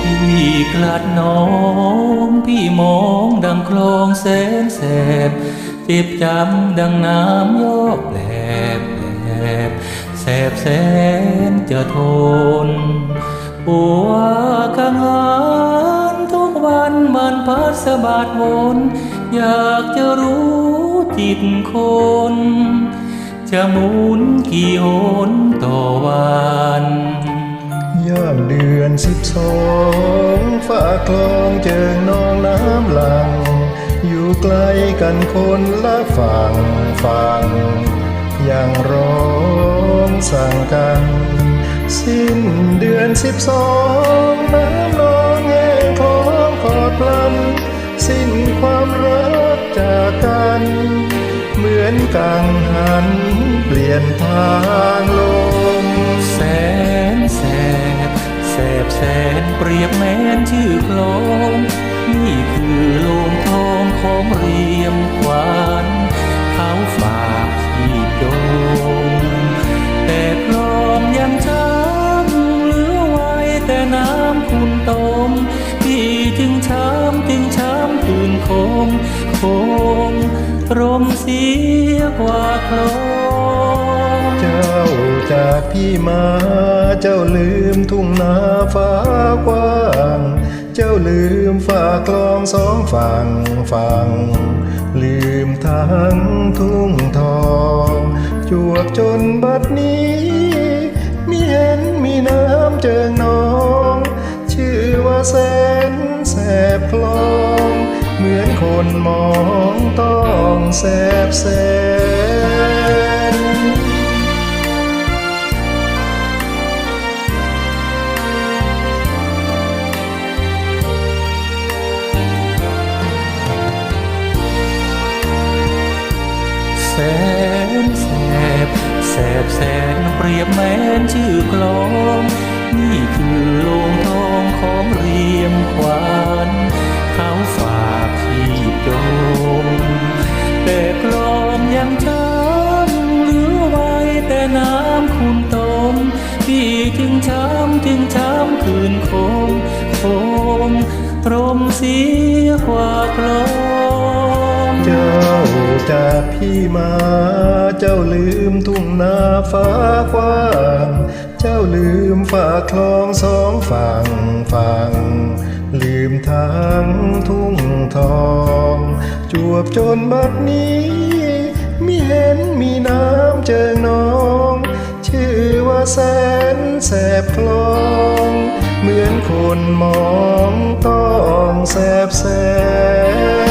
พี่กลัดน้อง พี่มองดังคลองแสนแสบ เจ็บจำดังน้ำยอกแหลบแหลบแสบแสนจะทนปัวกังหานทุกวันมันพัดสะบาดวนอยากจะรู้จิตคน จะหมุนกี่หนต่อวัน ย่ามเดือนสิบสองฝากคลองเจอน้องน้ำหลัง อยู่ไกลกันคนละฝั่งฝั่งยังร้องสั่งกัน สิ้นเดือนสิบสองน้ำนองแห้งคลองขอดพลัน สิ้นความรักจากกัน เหมือนกังหัน เปลี่ยนทางลมแส รียบแม้นชื่อคลองนี่คือโลงทองของเรียมขวานเขาฝากที่โดมแต่คลองยังช้ำเหลือไว้แต่น้ำคุณตมพี่จึงช้ำจึงช้ำคืนคมคมตรมเสียกว่าคลอง เจ้าจากพี่มาเจ้าลืมทุ่งนาฟ้ากว้าง เจ้าลืมฝากคลองสองฝั่งฝั่ง ลืมทั้งทุ่งทอง จวบจนบัดนี้มีเห็นมีน้ำเจิงนอง ชื่อว่าแสนแสบคลอง เหมือนคนมองต้องแสบแสน รียบแม้นชื่อกลอง นี่คือโลงทองของเรียมขวานเขาฝากที่โดมแต่กลอมยังช้ำเหลือไว้แต่น้ำคุณตมพี่จึงช้ำจึงช้ำคืนคมคมรมเสียกว่ากลอมเจ้า จากพี่มาเจ้าลืมทุ่งนาฟ้ากว้าง เจ้าลืมฝากคลองสองฝั่งฝั่ง ลืมทั้งทุ่งทอง จวบจนบัดนี้มีเห็นมีน้ำเจิงนอง ชื่อว่าแสนแสบคลอง เหมือนคนมองต้องแสบแสน